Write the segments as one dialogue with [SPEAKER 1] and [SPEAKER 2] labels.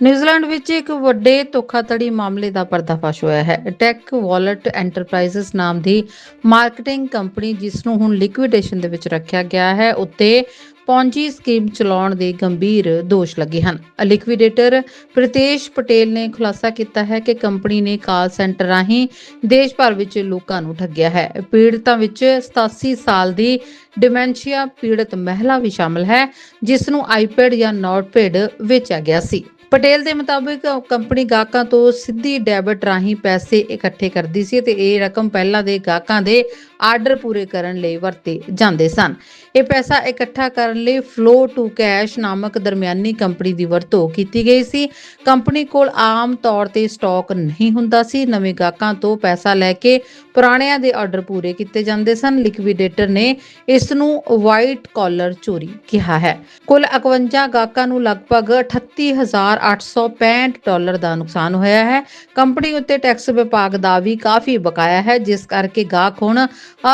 [SPEAKER 1] New Zealand ਵਿੱਚ ਇੱਕ ਵੱਡੇ ਧੋਖਾਧੜੀ ਮਾਮਲੇ ਦਾ ਪਰਦਾਫਾਸ਼ ਹੋਇਆ ਹੈ। ਟੈਕ ਵਾਲਟ ਐਂਟਰਪ੍ਰਾਈਜ਼ਸ ਨਾਮ ਦੀ ਮਾਰਕੀਟਿੰਗ ਕੰਪਨੀ ਜਿਸ ਨੂੰ ਹੁਣ ਲਿਕੁਇਡੇਸ਼ਨ ਦੇ ਵਿੱਚ ਰੱਖਿਆ ਗਿਆ ਹੈ, ਉੱਤੇ ਪੌਂਜੀ ਸਕੀਮ ਚਲਾਉਣ ਦੇ ਗੰਭੀਰ ਦੋਸ਼ ਲੱਗੇ ਹਨ। ਲਿਕੁਇਡੇਟਰ ਪ੍ਰਿਤੇਸ਼ ਪਟੇਲ ਨੇ ਖੁਲਾਸਾ ਕੀਤਾ ਹੈ ਕਿ ਕੰਪਨੀ ਨੇ ਕਾਲ ਸੈਂਟਰ ਰਾਹੀਂ ਦੇਸ਼ ਭਰ ਵਿੱਚ ਲੋਕਾਂ ਨੂੰ ਠੱਗਿਆ ਹੈ। ਪੀੜਤਾਂ ਵਿੱਚ 87 ਸਾਲ ਦੀ ਡਿਮੈਂਸ਼ੀਆ ਪੀੜਤ ਮਹਿਲਾ ਵੀ ਸ਼ਾਮਲ ਹੈ, ਜਿਸ ਨੂੰ ਆਈਪੈਡ ਜਾਂ ਨੋਟਪੈਡ ਵੇਚਿਆ ਗਿਆ ਸੀ। ਪਟੇਲ ਦੇ ਮੁਤਾਬਿਕ ਕੰਪਨੀ ਗਾਹਕਾਂ ਤੋਂ ਸਿੱਧੀ ਡੈਬਿਟ ਰਾਹੀਂ ਪੈਸੇ ਇਕੱਠੇ ਕਰਦੀ ਸੀ ਤੇ ਇਹ ਰਕਮ ਪਹਿਲਾਂ ਦੇ ਗਾਹਕਾਂ ਦੇ ਆਰਡਰ ਪੂਰੇ ਕਰਨ ਲਈ ਵਰਤੇ ਜਾਂਦੇ ਸਨ। ਇਹ ਪੈਸਾ ਇਕੱਠਾ ਕਰਨ ਲਈ ਫਲੋ ਟੂ ਕੈਸ਼ ਨਾਮਕ ਦਰਮਿਆਨੀ ਕੰਪਨੀ ਦੀ ਵਰਤੋਂ ਕੀਤੀ ਗਈ ਸੀ। ਕੰਪਨੀ ਕੋਲ ਆਮ ਤੌਰ ਤੇ ਸਟਾਕ ਨਹੀਂ ਹੁੰਦਾ ਸੀ। ਨਵੇਂ ਗਾਹਕਾਂ ਤੋਂ ਪੈਸਾ ਲੈ ਕੇ ਪੁਰਾਣਿਆਂ ਦੇ ਆਰਡਰ ਪੂਰੇ ਕੀਤੇ ਜਾਂਦੇ ਸਨ। ਲਿਕਵਿਡੇਟਰ ਨੇ ਇਸ ਨੂੰ ਵਾਈਟ ਕਾਲਰ ਚੋਰੀ ਕਿਹਾ ਹੈ। ਕੁੱਲ 51 ਗਾਹਕਾਂ ਨੂੰ ਲਗਭਗ 38865 ਡਾਲਰ ਦਾ ਨੁਕਸਾਨ ਹੋਇਆ ਹੈ। ਕੰਪਨੀ ਉੱਤੇ ਟੈਕਸ ਵਿਭਾਗ ਦਾ ਵੀ ਕਾਫੀ ਬਕਾਇਆ ਹੈ, ਜਿਸ ਕਰਕੇ ਗਾਹਕ ਹੁਣ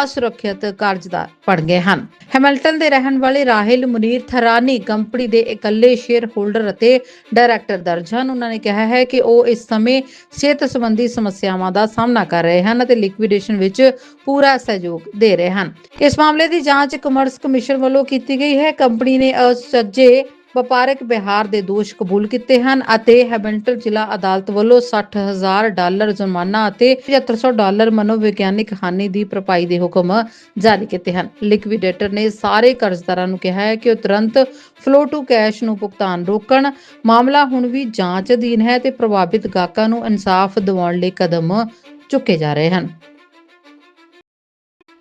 [SPEAKER 1] ਅਸੁਰੱਖਿਅਤ ਕਰਜ਼ਦਾਰ ਬਣ ਗਏ ਹਨ। ਹੈਮਿਲਟਨ ਦੇ ਰਹਿਣ ਵਾਲੇ ਰਾਹਿਲ ਮੁਨੀਰ ਥਰਾਨੀ ਕੰਪਨੀ ਦੇ ਇਕੱਲੇ ਸ਼ੇਅਰ ਹੋਲਡਰ ਅਤੇ ਡਾਇਰੈਕਟਰ ਦਰਜ ਹਨ। ਉਹਨਾਂ ਨੇ ਕਿਹਾ ਹੈ ਕਿ ਉਹ ਇਸ ਸਮੇਂ ਸਿਹਤ ਸੰਬੰਧੀ ਸਮੱਸਿਆਵਾਂ ਦਾ ਸਾਹਮਣਾ ਕਰ ਰਹੇ ਹਨ ਅਤੇ ਲਿਕਵਿਡੇਸ਼ਨ ਵਿੱਚ ਪੂਰਾ ਸਹਿਯੋਗ ਦੇ ਰਹੇ ਹਨ। ਇਸ ਮਾਮਲੇ ਦੀ ਜਾਂਚ ਕਮਰਸ ਕਮਿਸ਼ਨ ਵੱਲੋਂ ਕੀਤੀ ਗਈ ਹੈ। ਕੰਪਨੀ ਨੇ ਅਸੱਜੇ ਵਪਾਰਕ ਵਿਹਾਰ ਦੇ ਦੋਸ਼ ਕਬੂਲ ਕੀਤੇ ਹਨ ਅਤੇ ਹੈਮਿਲਟਨ ਜ਼ਿਲ੍ਹਾ ਅਦਾਲਤ ਵੱਲੋਂ 60000 ਡਾਲਰ ਜੁਰਮਾਨਾ ਅਤੇ 7500 ਡਾਲਰ ਮਨੋਵਿਗਿਆਨਿਕ ਹਾਨੀ ਦੀ ਭਰਪਾਈ ਦੇ ਹੁਕਮ ਜਾਰੀ ਕੀਤੇ ਹਨ। ਲਿਕਵੀਡੇਟਰ ਨੇ ਸਾਰੇ ਕਰਜ਼ਦਾਰਾਂ ਨੂੰ ਕਿਹਾ ਹੈ ਕਿ ਉਹ ਤੁਰੰਤ ਫਲੋ ਟੂ ਕੈਸ਼ ਨੂੰ ਭੁਗਤਾਨ ਰੋਕਣ, ਮਾਮਲਾ ਹੁਣ ਵੀ ਜਾਂਚ ਅਧੀਨ ਹੈ ਤੇ ਪ੍ਰਭਾਵਿਤ ਗਾਹਕਾਂ ਨੂੰ ਇਨਸਾਫ ਦਿਵਾਉਣ ਲਈ ਕਦਮ ਚੁੱਕੇ ਜਾ ਰਹੇ ਹਨ।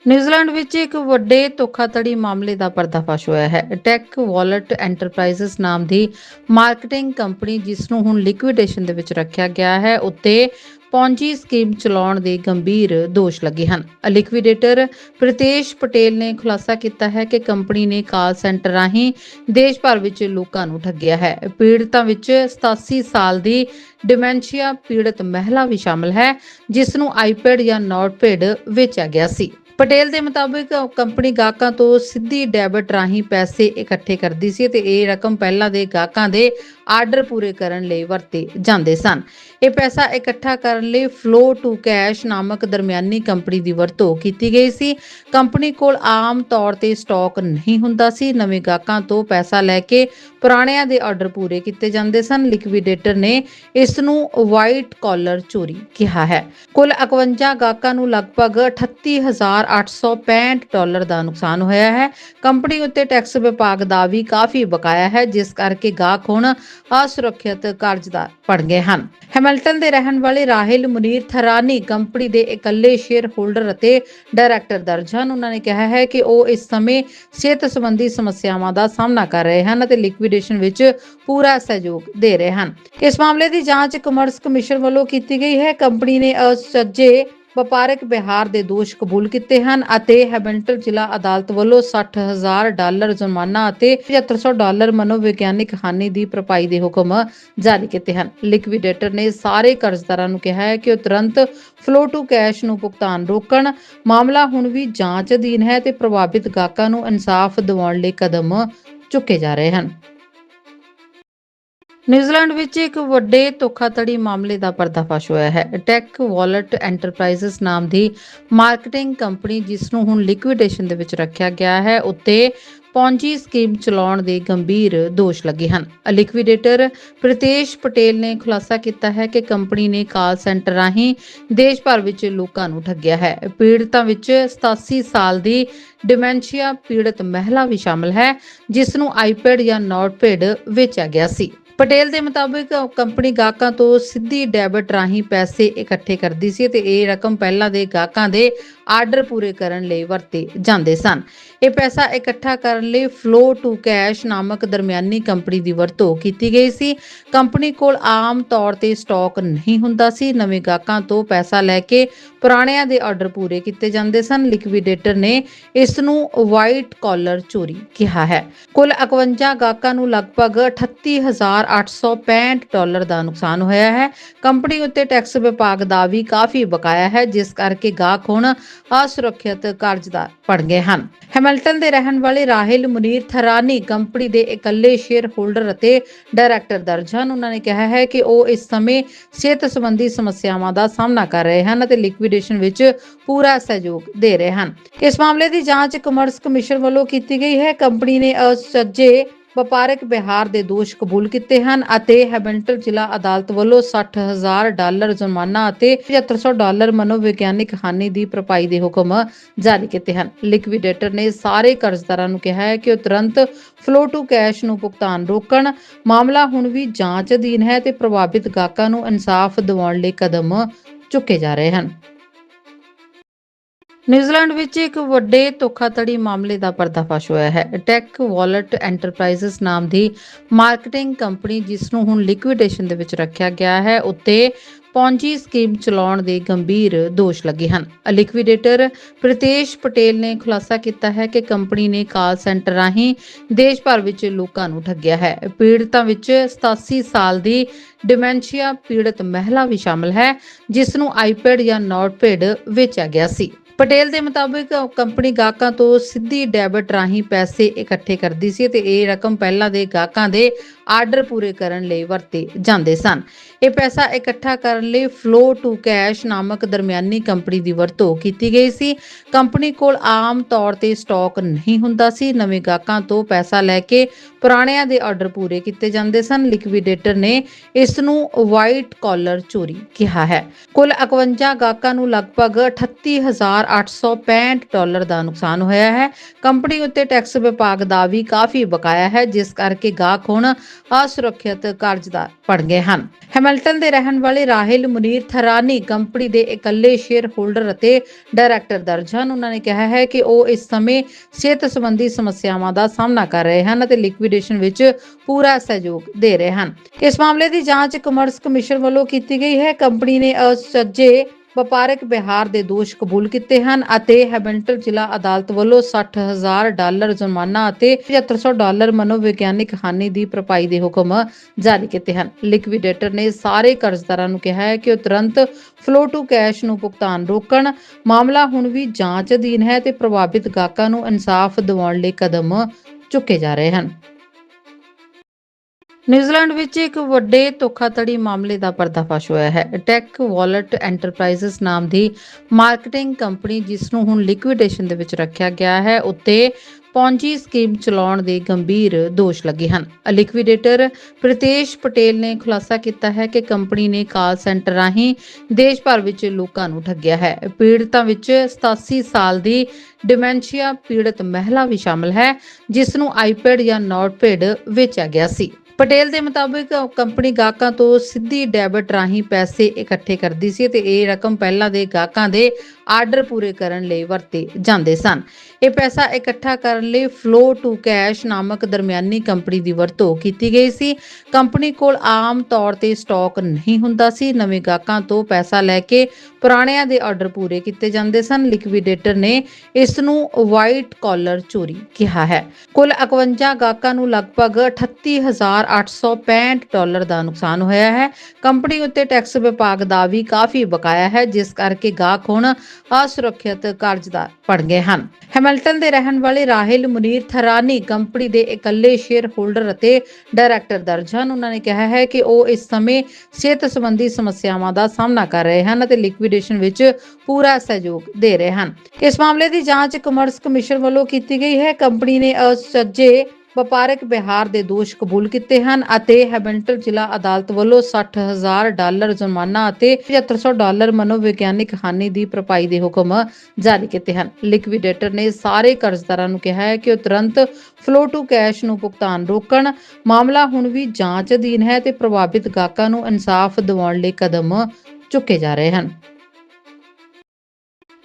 [SPEAKER 1] ਨਿਊਜ਼ੀਲੈਂਡ ਵਿੱਚ ਇੱਕ ਵੱਡੇ ਧੋਖਾਧੜੀ ਮਾਮਲੇ ਦਾ ਪਰਦਾਫਾਸ਼ ਹੋਇਆ ਹੈ। ਟੈਕ ਵਾਲਟ ਐਂਟਰਪ੍ਰਾਈਜ਼ਸ ਨਾਮ ਦੀ ਮਾਰਕੀਟਿੰਗ ਕੰਪਨੀ ਜਿਸ ਨੂੰ ਹੁਣ ਲਿਕੁਇਡੇਸ਼ਨ ਦੇ ਵਿੱਚ ਰੱਖਿਆ ਗਿਆ ਹੈ, ਉੱਤੇ ਪੌਂਜੀ ਸਕੀਮ ਚਲਾਉਣ ਦੇ ਗੰਭੀਰ ਦੋਸ਼ ਲੱਗੇ ਹਨ। ਲਿਕਵਿਡੇਟਰ ਪ੍ਰਿਤੇਸ਼ ਪਟੇਲ ਨੇ ਖੁਲਾਸਾ ਕੀਤਾ ਹੈ ਕਿ ਕੰਪਨੀ ਨੇ ਕਾਲ ਸੈਂਟਰ ਰਾਹੀਂ ਦੇਸ਼ ਭਰ ਵਿੱਚ ਲੋਕਾਂ ਨੂੰ ਠੱਗਿਆ ਹੈ। ਪੀੜਤਾਂ ਵਿੱਚ 87 ਸਾਲ ਦੀ ਡਿਮੈਂਸ਼ੀਆ ਪੀੜਤ ਮਹਿਲਾ ਵੀ ਸ਼ਾਮਲ ਹੈ, ਜਿਸ ਨੂੰ ਆਈਪੈਡ ਜਾਂ ਨੋਟਪੈਡ ਵੇਚਿਆ ਗਿਆ ਸੀ। ਪਟੇਲ ਦੇ ਮੁਤਾਬਿਕ ਕੰਪਨੀ ਗਾਹਕਾਂ ਤੋਂ ਸਿੱਧੀ ਡੈਬਿਟ ਰਾਹੀਂ ਪੈਸੇ ਇਕੱਠੇ ਕਰਦੀ ਸੀ ਤੇ ਇਹ ਰਕਮ ਪਹਿਲਾਂ ਦੇ ਗਾਹਕਾਂ ਦੇ ਆਰਡਰ ਪੂਰੇ ਕਰਨ ਲਈ ਵਰਤੇ ਜਾਂਦੇ ਸਨ। ਇਹ ਪੈਸਾ ਇਕੱਠਾ ਕਰਨ ਲਈ ਫਲੋ ਟੂ ਕੈਸ਼ ਨਾਮਕ ਦਰਮਿਆਨੀ ਕੰਪਨੀ ਦੀ ਵਰਤੋਂ ਕੀਤੀ ਗਈ ਸੀ। ਕੰਪਨੀ ਕੋਲ ਆਮ ਤੌਰ ਤੇ ਸਟਾਕ ਨਹੀਂ ਹੁੰਦਾ ਸੀ। ਨਵੇਂ ਗਾਹਕਾਂ ਤੋਂ ਪੈਸਾ ਲੈ ਕੇ ਪੁਰਾਣਿਆਂ ਦੇ ਆਰਡਰ ਪੂਰੇ ਕੀਤੇ ਜਾਂਦੇ ਸਨ। ਲਿਕਵਿਡੇਟਰ ਨੇ ਇਸ ਨੂੰ ਵਾਈਟ ਕਾਲਰ ਚੋਰੀ ਕਿਹਾ ਹੈ। ਕੁੱਲ 51 ਗਾਹਕਾਂ ਨੂੰ ਲਗਭਗ 38865 ਡਾਲਰ ਦਾ ਨੁਕਸਾਨ ਹੋਇਆ ਹੈ। ਕੰਪਨੀ ਉੱਤੇ ਟੈਕਸ ਵਿਭਾਗ ਦਾ ਵੀ ਕਾਫੀ ਬਕਾਇਆ ਹੈ, ਜਿਸ ਕਰਕੇ ਗਾਹਕ ਹੁਣ ਅਸੁਰੱਖਿਅਤ ਕਰਜ਼ਦਾਰ ਬਣ ਗਏ ਹਨ। ਹੈਮਿਲਟਨ ਦੇ ਰਹਿਣ ਵਾਲੇ ਰਾਹਿਲ ਮੁਨੀਰ ਥਰਾਨੀ ਕੰਪਨੀ ਦੇ ਇਕੱਲੇ ਸ਼ੇਅਰ ਹੋਲਡਰ ਅਤੇ ਡਾਇਰੈਕਟਰ ਦਰਜ ਹਨ। ਉਹਨਾਂ ਨੇ ਕਿਹਾ ਹੈ ਕਿ ਉਹ ਇਸ ਸਮੇਂ ਸਿਹਤ ਸੰਬੰਧੀ ਸਮੱਸਿਆਵਾਂ ਦਾ ਸਾਹਮਣਾ ਕਰ ਰਹੇ ਹਨ ਅਤੇ ਲਿਕਵਿਡੇਸ਼ਨ ਵਿੱਚ ਪੂਰਾ ਸਹਿਯੋਗ ਦੇ ਰਹੇ ਹਨ। ਇਸ ਮਾਮਲੇ ਦੀ ਜਾਂਚ ਕਮਰਸ ਕਮਿਸ਼ਨ ਵੱਲੋਂ ਕੀਤੀ ਗਈ ਹੈ। ਕੰਪਨੀ ਨੇ ਅਸੱਜੇ ਵਪਾਰਕ ਵਿਹਾਰ ਦੇ ਦੋਸ਼ ਕਬੂਲ ਕੀਤੇ ਹਨ ਅਤੇ ਹੈਮਿਲਟਨ ਜ਼ਿਲ੍ਹਾ ਅਦਾਲਤ ਵੱਲੋਂ 60000 ਡਾਲਰ ਜੁਰਮਾਨਾ ਅਤੇ 7500 ਡਾਲਰ ਮਨੋਵਿਗਿਆਨਿਕ ਹਾਨੀ ਦੀ ਭਰਪਾਈ ਦੇ ਹੁਕਮ ਜਾਰੀ ਕੀਤੇ ਹਨ। ਲਿਕਵਿਡੇਟਰ ਨੇ ਸਾਰੇ ਕਰਜ਼ਦਾਰਾਂ ਨੂੰ ਕਿਹਾ ਹੈ ਕਿ ਉਹ ਤੁਰੰਤ ਫਲੋ ਟੂ ਕੈਸ਼ ਨੂੰ ਭੁਗਤਾਨ ਰੋਕਣ। ਮਾਮਲਾ ਹੁਣ ਵੀ ਜਾਂਚ ਅਧੀਨ ਹੈ ਤੇ ਪ੍ਰਭਾਵਿਤ ਗਾਹਕਾਂ ਨੂੰ ਇਨਸਾਫ ਦਿਵਾਉਣ ਲਈ ਕਦਮ ਚੁੱਕੇ ਜਾ ਰਹੇ ਹਨ। ਨਿਊਜ਼ੀਲੈਂਡ ਵਿੱਚ ਇੱਕ ਵੱਡੇ ਧੋਖਾਧੜੀ ਮਾਮਲੇ ਦਾ ਪਰਦਾਫਾਸ਼ ਹੋਇਆ ਹੈ। ਟੈਕ ਵਾਲਟ ਐਂਟਰਪ੍ਰਾਈਜ਼ਸ ਨਾਮ ਦੀ ਮਾਰਕੀਟਿੰਗ ਕੰਪਨੀ ਜਿਸ ਨੂੰ ਹੁਣ ਲਿਕੁਇਡੇਸ਼ਨ ਦੇ ਵਿੱਚ ਰੱਖਿਆ ਗਿਆ ਹੈ, ਉੱਤੇ ਪੌਂਜੀ ਸਕੀਮ ਚਲਾਉਣ ਦੇ ਗੰਭੀਰ ਦੋਸ਼ ਲੱਗੇ ਹਨ। ਲਿਕਵਿਡੇਟਰ ਪ੍ਰਿਤੇਸ਼ ਪਟੇਲ ਨੇ ਖੁਲਾਸਾ ਕੀਤਾ ਹੈ ਕਿ ਕੰਪਨੀ ਨੇ ਕਾਲ ਸੈਂਟਰ ਰਾਹੀਂ ਦੇਸ਼ ਭਰ ਵਿੱਚ ਲੋਕਾਂ ਨੂੰ ਠੱਗਿਆ ਹੈ। ਪੀੜਤਾਂ ਵਿੱਚ 87 ਸਾਲ ਦੀ ਡਿਮੈਂਸ਼ੀਆ ਪੀੜਤ ਮਹਿਲਾ ਵੀ ਸ਼ਾਮਲ ਹੈ ਜਿਸ ਨੂੰ ਆਈਪੈਡ ਜਾਂ ਨੋਟਪੈਡ ਵੇਚਿਆ ਗਿਆ ਸੀ। ਪਟੇਲ ਦੇ ਮੁਤਾਬਿਕ ਕੰਪਨੀ ਗਾਹਕਾਂ ਤੋਂ ਸਿੱਧੀ ਡੈਬਿਟ ਰਾਹੀਂ ਪੈਸੇ ਇਕੱਠੇ ਕਰਦੀ ਸੀ ਤੇ ਇਹ ਰਕਮ ਪਹਿਲਾਂ ਦੇ ਗਾਹਕਾਂ ਦੇ ਆਰਡਰ ਪੂਰੇ ਕਰਨ ਲਈ ਵਰਤੇ ਜਾਂਦੇ ਸਨ। ਇਹ ਪੈਸਾ ਇਕੱਠਾ ਕਰਨ ਲਈ ਫਲੋ ਟੂ ਕੈਸ਼ ਨਾਮਕ ਦਰਮਿਆਨੀ ਕੰਪਨੀ ਦੀ ਵਰਤੋਂ ਕੀਤੀ ਗਈ ਸੀ। ਕੰਪਨੀ ਕੋਲ ਆਮ ਤੌਰ ਤੇ ਸਟਾਕ ਨਹੀਂ ਹੁੰਦਾ ਸੀ। ਨਵੇਂ ਗਾਹਕਾਂ ਤੋਂ ਪੈਸਾ ਲੈ ਕੇ ਪੁਰਾਣਿਆਂ ਦੇ ਆਰਡਰ ਪੂਰੇ ਕੀਤੇ ਜਾਂਦੇ ਸਨ। ਲਿਕਵਿਡੇਟਰ ਨੇ ਇਸ ਨੂੰ ਵਾਈਟ ਕਾਲਰ ਚੋਰੀ ਕਿਹਾ ਹੈ। ਕੁੱਲ 51 ਗਾਹਕਾਂ ਨੂੰ ਲਗਭਗ 38865 ਡਾਲਰ ਦਾ ਨੁਕਸਾਨ ਹੋਇਆ ਹੈ। ਕੰਪਨੀ ਉੱਤੇ ਟੈਕਸ ਵਿਭਾਗ ਦਾ ਵੀ ਕਾਫੀ ਬਕਾਇਆ ਹੈ, ਜਿਸ ਕਰਕੇ ਗਾਹਕ ਹੁਣ ਅਸੁਰੱਖਿਅਤ ਕਰਜ਼ਦਾਰ ਬਣ ਗਏ ਹਨ। ਹੈਮਿਲਟਨ ਦੇ ਰਹਿਣ ਵਾਲੇ ਰਾਹਿਲ ਮੁਨੀਰ ਥਰਾਨੀ ਕੰਪਨੀ ਦੇ ਇਕੱਲੇ ਸ਼ੇਅਰ ਹੋਲਡਰ ਅਤੇ ਡਾਇਰੈਕਟਰ ਦਰਜ ਹਨ। ਉਹਨਾਂ ਨੇ ਕਿਹਾ ਹੈ ਕਿ ਉਹ ਇਸ ਸਮੇਂ ਸਿਹਤ ਸੰਬੰਧੀ ਸਮੱਸਿਆਵਾਂ ਦਾ ਸਾਹਮਣਾ ਕਰ ਰਹੇ ਹਨ ਅਤੇ ਲਿਕਵਿਡੇਸ਼ਨ ਵਿੱਚ ਪੂਰਾ ਸਹਿਯੋਗ ਦੇ ਰਹੇ ਹਨ। ਇਸ ਮਾਮਲੇ ਦੀ ਜਾਂਚ ਕਮਰਸ ਕਮਿਸ਼ਨ ਵੱਲੋਂ ਕੀਤੀ ਗਈ ਹੈ। ਕੰਪਨੀ ਨੇ ਅਸੱਜੇ ਵਪਾਰਕ ਵਿਹਾਰ ਦੇ ਦੋਸ਼ ਕਬੂਲ ਕੀਤੇ ਹਨ ਅਤੇ ਹੈਮਿਲਟਨ ਜ਼ਿਲ੍ਹਾ ਅਦਾਲਤ ਵੱਲੋਂ 60000 ਡਾਲਰ ਜੁਰਮਾਨਾ ਅਤੇ 7500 ਡਾਲਰ ਮਨੋਵਿਗਿਆਨਿਕ ਹਾਨੀ ਦੀ ਭਰਪਾਈ ਦੇ ਹੁਕਮ ਜਾਰੀ ਕੀਤੇ ਹਨ। ਲਿਕਵਿਡੇਟਰ ਨੇ ਸਾਰੇ ਕਰਜ਼ਦਾਰਾਂ ਨੂੰ ਕਿਹਾ ਹੈ ਕਿ ਉਹ ਤੁਰੰਤ ਫਲੋ ਟੂ ਕੈਸ਼ ਨੂੰ ਭੁਗਤਾਨ ਰੋਕਣ। ਮਾਮਲਾ ਹੁਣ ਵੀ ਜਾਂਚ ਅਧੀਨ ਹੈ ਤੇ ਪ੍ਰਭਾਵਿਤ ਗਾਹਕਾਂ ਨੂੰ ਇਨਸਾਫ ਦਿਵਾਉਣ ਲਈ ਕਦਮ ਚੁੱਕੇ ਜਾ ਰਹੇ ਹਨ। ਨਿਊਜ਼ੀਲੈਂਡ ਵਿੱਚ ਇੱਕ ਵੱਡੇ ਧੋਖਾਧੜੀ ਮਾਮਲੇ ਦਾ ਪਰਦਾਫਾਸ਼ ਹੋਇਆ ਹੈ। ਟੈਕ ਵਾਲਟ ਐਂਟਰਪ੍ਰਾਈਜ਼ਸ ਨਾਮ ਦੀ ਮਾਰਕੀਟਿੰਗ ਕੰਪਨੀ ਜਿਸ ਨੂੰ ਹੁਣ ਲਿਕਵਿਡੇਸ਼ਨ ਦੇ ਵਿੱਚ ਰੱਖਿਆ ਗਿਆ ਹੈ, ਉੱਤੇ ਪੌਂਜੀ ਸਕੀਮ ਚਲਾਉਣ ਦੇ ਗੰਭੀਰ ਦੋਸ਼ ਲੱਗੇ ਹਨ। ਲਿਕਵਿਡੇਟਰ ਪ੍ਰਿਤੇਸ਼ ਪਟੇਲ ਨੇ ਖੁਲਾਸਾ ਕੀਤਾ ਹੈ ਕਿ ਕੰਪਨੀ ਨੇ ਕਾਲ ਸੈਂਟਰ ਰਾਹੀਂ ਦੇਸ਼ ਭਰ ਵਿੱਚ ਲੋਕਾਂ ਨੂੰ ਠੱਗਿਆ ਹੈ। ਪੀੜਤਾਂ ਵਿੱਚ 87 ਸਾਲ ਦੀ ਡਿਮੈਂਸ਼ੀਆ ਪੀੜਤ ਮਹਿਲਾ ਵੀ ਸ਼ਾਮਲ ਹੈ, ਜਿਸ ਨੂੰ ਆਈਪੈਡ ਜਾਂ ਨੋਟਪੈਡ ਵੇਚਿਆ ਗਿਆ ਸੀ। ਪਟੇਲ ਦੇ ਮੁਤਾਬਿਕ ਕੰਪਨੀ ਗਾਹਕਾਂ ਤੋਂ ਸਿੱਧੀ ਡੈਬਿਟ ਰਾਹੀਂ ਪੈਸੇ ਇਕੱਠੇ ਕਰਦੀ ਸੀ ਤੇ ਇਹ ਰਕਮ ਪਹਿਲਾਂ ਦੇ ਗਾਹਕਾਂ ਦੇ ਆਰਡਰ ਪੂਰੇ ਕਰਨ ਲਈ ਵਰਤੇ ਜਾਂਦੇ ਸਨ। ਇਹ ਪੈਸਾ ਇਕੱਠਾ ਕਰਨ ਲਈ ਫਲੋ ਟੂ ਕੈਸ਼ ਨਾਮਕ ਦਰਮਿਆਨੀ ਕੰਪਨੀ ਦੀ ਵਰਤੋਂ ਕੀਤੀ ਗਈ ਸੀ। ਕੰਪਨੀ ਕੋਲ ਆਮ ਤੌਰ ਤੇ ਸਟਾਕ ਨਹੀਂ ਹੁੰਦਾ ਸੀ। ਨਵੇਂ ਗਾਹਕਾਂ ਤੋਂ ਪੈਸਾ ਲੈ ਕੇ ਪੁਰਾਣਿਆਂ ਦੇ ਆਰਡਰ ਪੂਰੇ ਕੀਤੇ ਜਾਂਦੇ ਸਨ। ਲਿਕਵਿਡੇਟਰ ਨੇ ਇਸ ਨੂੰ ਵਾਈਟ ਕਾਲਰ ਚੋਰੀ ਕਿਹਾ ਹੈ। ਕੁੱਲ 51 ਗਾਹਕਾਂ ਨੂੰ ਲਗਭਗ 38865 ਡਾਲਰ ਦਾ ਨੁਕਸਾਨ ਹੋਇਆ ਹੈ। ਕੰਪਨੀ ਉੱਤੇ ਟੈਕਸ ਵਿਭਾਗ ਦਾ ਵੀ ਕਾਫੀ ਬਕਾਇਆ ਹੈ, ਜਿਸ ਕਰਕੇ ਗਾਹਕ ਹੁਣ ਅਸੁਰੱਖਿਅਤ ਕਰਜ਼ਦਾਰ ਬਣ ਗਏ ਹਨ। ਹੈਮਿਲਟਨ ਦੇ ਰਹਿਣ ਵਾਲੇ ਰਾਹਿਲ ਮੁਨੀਰ ਥਰਾਨੀ ਕੰਪਨੀ ਦੇ ਇਕੱਲੇ ਸ਼ੇਅਰ ਹੋਲਡਰ ਅਤੇ ਡਾਇਰੈਕਟਰ ਦਰਜ ਹਨ। ਉਹਨਾਂ ਨੇ ਕਿਹਾ ਹੈ ਕਿ ਉਹ ਇਸ ਸਮੇਂ ਸਿਹਤ ਸੰਬੰਧੀ ਸਮੱਸਿਆਵਾਂ ਦਾ ਸਾਹਮਣਾ ਕਰ ਰਹੇ ਹਨ ਅਤੇ ਲਿਕਵਿਡੇਸ਼ਨ ਵਿੱਚ ਪੂਰਾ ਸਹਿਯੋਗ ਦੇ ਰਹੇ ਹਨ। ਇਸ ਮਾਮਲੇ ਦੀ ਜਾਂਚ ਕਮਰਸ ਕਮਿਸ਼ਨ ਵੱਲੋਂ ਕੀਤੀ ਗਈ ਹੈ। ਕੰਪਨੀ ਨੇ ਅਸੱਜੇ ਵਪਾਰਕ ਵਿਹਾਰ ਦੇ ਦੋਸ਼ ਕਬੂਲ ਕੀਤੇ ਹਨ ਅਤੇ ਹੈਮਿਲਟਨ ਜ਼ਿਲ੍ਹਾ ਅਦਾਲਤ ਵੱਲੋਂ 60000 ਡਾਲਰ ਜੁਰਮਾਨਾ ਅਤੇ 7500 ਡਾਲਰ ਮਨੋਵਿਗਿਆਨਿਕ ਹਾਨੀ ਦੀ ਭਰਪਾਈ ਦੇ ਹੁਕਮ ਜਾਰੀ ਕੀਤੇ ਹਨ। ਲਿਕਵੀਡੇਟਰ ਨੇ ਸਾਰੇ ਕਰਜ਼ਦਾਰਾਂ ਨੂੰ ਕਿਹਾ ਹੈ ਕਿ ਉਹ ਤੁਰੰਤ ਫਲੋ ਟੂ ਕੈਸ਼ ਨੂੰ ਭੁਗਤਾਨ ਰੋਕਣ, ਮਾਮਲਾ ਹੁਣ ਵੀ ਜਾਂਚ ਅਧੀਨ ਹੈ ਤੇ ਪ੍ਰਭਾਵਿਤ ਗਾਹਕਾਂ ਨੂੰ ਇਨਸਾਫ ਦਿਵਾਉਣ ਲਈ ਕਦਮ ਚੁੱਕੇ ਜਾ ਰਹੇ ਹਨ। ਨਿਊਜ਼ੀਲੈਂਡ ਵਿੱਚ ਇੱਕ ਵੱਡੇ ਧੋਖਾਧੜੀ ਮਾਮਲੇ ਦਾ ਪਰਦਾਫਾਸ਼ ਹੋਇਆ ਹੈ। ਟੈਕ ਵਾਲਟ ਐਂਟਰਪ੍ਰਾਈਜ਼ਸ ਨਾਮ ਦੀ ਮਾਰਕੀਟਿੰਗ ਕੰਪਨੀ ਜਿਸ ਨੂੰ ਹੁਣ ਲਿਕਵਿਡੇਸ਼ਨ ਦੇ ਵਿੱਚ ਰੱਖਿਆ ਗਿਆ ਹੈ, ਉੱਤੇ ਪੌਂਜੀ ਸਕੀਮ ਚਲਾਉਣ ਦੇ ਗੰਭੀਰ ਦੋਸ਼ ਲੱਗੇ ਹਨ। ਲਿਕਵਿਡੇਟਰ ਪ੍ਰਿਤੇਸ਼ ਪਟੇਲ ਨੇ ਖੁਲਾਸਾ ਕੀਤਾ ਹੈ ਕਿ ਕੰਪਨੀ ਨੇ ਕਾਲ ਸੈਂਟਰ ਰਾਹੀਂ ਦੇਸ਼ ਭਰ ਵਿੱਚ ਲੋਕਾਂ ਨੂੰ ਠੱਗਿਆ ਹੈ। ਪੀੜਤਾਂ ਵਿੱਚ 87 ਸਾਲ ਦੀ ਡਿਮੈਂਸ਼ੀਆ ਪੀੜਤ ਮਹਿਲਾ ਵੀ ਸ਼ਾਮਲ ਹੈ ਜਿਸ ਨੂੰ ਆਈਪੈਡ ਜਾਂ ਨੋਟਪੈਡ ਵੇਚਿਆ ਗਿਆ ਸੀ। ਪਟੇਲ ਦੇ ਮੁਤਾਬਿਕ ਕੰਪਨੀ ਗਾਹਕਾਂ ਤੋਂ ਸਿੱਧੀ ਡੈਬਿਟ ਰਾਹੀਂ ਪੈਸੇ ਇਕੱਠੇ ਕਰਦੀ ਸੀ ਤੇ ਇਹ ਰਕਮ ਪਹਿਲਾਂ ਦੇ ਗਾਹਕਾਂ ਦੇ ਆਰਡਰ ਪੂਰੇ ਕਰਨ ਲਈ ਵਰਤੇ ਜਾਂਦੇ ਸਨ। ਇਹ ਪੈਸਾ ਇਕੱਠਾ ਕਰਨ ਲਈ ਫਲੋ ਟੂ ਕੈਸ਼ ਨਾਮਕ ਦਰਮਿਆਨੀ ਕੰਪਨੀ ਦੀ ਵਰਤੋਂ ਕੀਤੀ ਗਈ ਸੀ। ਕੰਪਨੀ ਕੋਲ ਆਮ ਤੌਰ ਤੇ ਸਟਾਕ ਨਹੀਂ ਹੁੰਦਾ ਸੀ। ਨਵੇਂ ਗਾਹਕਾਂ ਤੋਂ ਪੈਸਾ ਲੈ ਕੇ ਪੁਰਾਣਿਆਂ ਦੇ ਆਰਡਰ ਪੂਰੇ ਕੀਤੇ ਜਾਂਦੇ ਸਨ। ਲਿਕਵਿਡੇਟਰ ਨੇ ਇਸ ਨੂੰ ਵਾਈਟ ਕਾਲਰ ਚੋਰੀ ਕਿਹਾ ਹੈ। ਕੁੱਲ 51 ਗਾਹਕਾਂ ਨੂੰ ਲਗਭਗ 38865 ਡਾਲਰ ਦਾ ਨੁਕਸਾਨ ਹੋਇਆ ਹੈ। ਕੰਪਨੀ ਉੱਤੇ ਟੈਕਸ ਵਿਭਾਗ ਦਾ ਵੀ ਕਾਫੀ ਬਕਾਇਆ ਹੈ, ਜਿਸ ਕਰਕੇ ਗਾਹਕ ਹੁਣ ਅਸੁਰੱਖਿਅਤ ਕਰਜ਼ਦਾਰ ਬਣ ਗਏ ਹਨ। ਹੈਮਿਲਟਨ ਦੇ ਰਹਿਣ ਵਾਲੇ ਰਾਹਿਲ ਮੁਨੀਰ ਥਰਾਨੀ ਕੰਪਨੀ ਦੇ ਇਕੱਲੇ ਸ਼ੇਅਰ ਹੋਲਡਰ ਅਤੇ ਡਾਇਰੈਕਟਰ ਦਰਜ ਹਨ। ਉਹਨਾਂ ਨੇ ਕਿਹਾ ਹੈ ਕਿ ਉਹ ਇਸ ਸਮੇਂ ਸਿਹਤ ਸੰਬੰਧੀ ਸਮੱਸਿਆਵਾਂ ਦਾ ਸਾਹਮਣਾ ਕਰ ਰਹੇ ਹਨ ਅਤੇ ਲਿਕਵਿਡੇਸ਼ਨ ਵਿੱਚ ਪੂਰਾ ਸਹਿਯੋਗ ਦੇ ਰਹੇ ਹਨ। ਇਸ ਮਾਮਲੇ ਦੀ ਜਾਂਚ ਕਮਰਸ ਕਮਿਸ਼ਨ ਵੱਲੋਂ ਕੀਤੀ ਗਈ ਹੈ। ਕੰਪਨੀ ਨੇ ਅਸੱਜੇ ਵਪਾਰਕ ਵਿਹਾਰ ਦੇ ਦੋਸ਼ ਕਬੂਲ ਕੀਤੇ ਹਨ ਅਤੇ ਹੈਮਿਲਟਨ ਜ਼ਿਲ੍ਹਾ ਅਦਾਲਤ ਵੱਲੋਂ 60000 ਡਾਲਰ ਜੁਰਮਾਨਾ ਅਤੇ 7500 ਡਾਲਰ ਮਨੋਵਿਗਿਆਨਿਕ ਹਾਨੀ ਦੀ ਭਰਪਾਈ ਦੇ ਹੁਕਮ ਜਾਰੀ ਕੀਤੇ ਹਨ। ਲਿਕਵੀਡੇਟਰ ਨੇ ਸਾਰੇ ਕਰਜ਼ਦਾਰਾਂ ਨੂੰ ਕਿਹਾ ਹੈ ਕਿ ਉਹ ਤੁਰੰਤ ਫਲੋ ਟੂ ਕੈਸ਼ ਨੂੰ ਭੁਗਤਾਨ ਰੋਕਣ, ਮਾਮਲਾ ਹੁਣ ਵੀ ਜਾਂਚ ਅਧੀਨ ਹੈ ਤੇ ਪ੍ਰਭਾਵਿਤ ਗਾਹਕਾਂ ਨੂੰ ਇਨਸਾਫ ਦਿਵਾਉਣ ਲਈ ਕਦਮ ਚੁੱਕੇ ਜਾ ਰਹੇ ਹਨ।